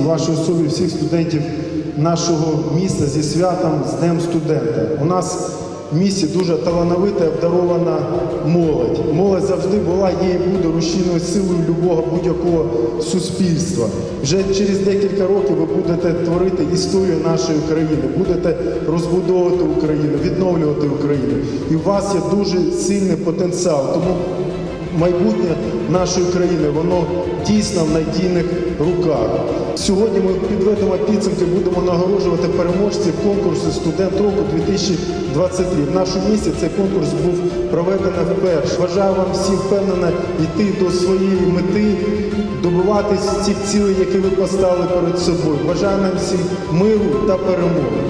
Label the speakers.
Speaker 1: у вашій особі всіх студентів нашого міста зі святом з Днем студента. У нас в місті дуже талановита, і обдарована молодь. Молодь завжди була, є і буде рушійною силою любого будь-якого суспільства. Вже через декілька років ви будете творити історію нашої країни, будете розбудовувати Україну, відновлювати Україну. І у вас є дуже сильний потенціал. Тому майбутнє нашої країни воно дійсно в надійних руках. Сьогодні ми підведемо підсумки, будемо нагороджувати переможців конкурсу Студент року 2023. В нашому місті цей конкурс був проведений вперше. Бажаю вам всім впевнено йти до своєї мети, добиватись цих цілей, які ви поставили перед собою. Бажаю нам всім миру та перемоги.